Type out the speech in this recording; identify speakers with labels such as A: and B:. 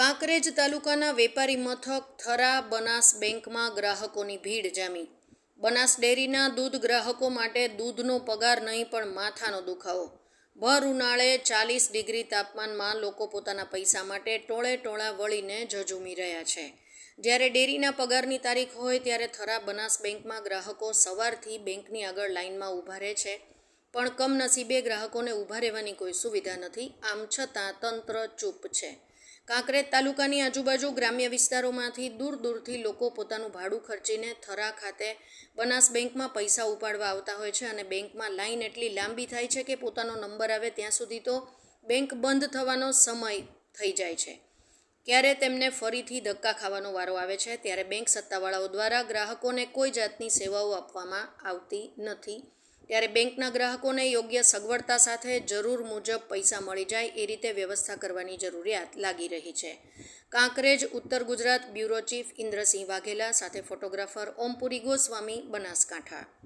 A: કાંકરેજ તાલુકાના વેપારી મથક થરા બનાસ બેંકમાં ગ્રાહકોની ભીડ જામી. બનાસ ડેરીના દૂધ ગ્રાહકો માટે દૂધનો પગાર નહીં પણ માથાનો દુખાવો. ભર ઉનાળે ચાલીસ ડિગ્રી તાપમાનમાં લોકો પોતાના પૈસા માટે ટોળે ટોળા વળીને ઝઝૂમી રહ્યા છે. જ્યારે ડેરીના પગારની તારીખ હોય ત્યારે થરા બનાસ બેંકમાં ગ્રાહકો સવારથી બેંકની આગળ લાઇનમાં ઊભા રહે છે. પણ કમનસીબે ગ્રાહકોને ઊભા રહેવાની કોઈ સુવિધા નથી. આમ છતાં તંત્ર ચૂપ છે. કાંકરેજ તાલુકાની આજુબાજુ ગ્રામ્ય વિસ્તારોમાંથી દૂર દૂરથી લોકો પોતાનું ભાડું ખર્ચીને થરા ખાતે બનાસ બેંકમાં પૈસા ઉપાડવા આવતા હોય છે અને બેંકમાં લાઈન એટલી લાંબી થાય છે કે પોતાનો નંબર આવે ત્યાં સુધી તો બેંક બંધ થવાનો સમય થઈ જાય છે. ક્યારે તેમને ફરીથી ધક્કા ખાવાનો વારો આવે છે, ત્યારે બેંક સત્તાવાળાઓ દ્વારા ગ્રાહકોને કોઈ જાતની સેવાઓ આપવામાં આવતી નથી. ત્યારે બેંકના ગ્રાહકોને યોગ્ય સગવડતા સાથે જરૂર મુજબ પૈસા મળી જાય એ રીતે વ્યવસ્થા કરવાની જરૂરિયાત લાગી રહી છે. કાંકરેજ, ઉત્તર ગુજરાત બ્યુરો ચીફ ઇન્દ્રસિંહ વાઘેલા સાથે ફોટોગ્રાફર ઓમપુરી ગોસ્વામી, બનાસકાંઠા.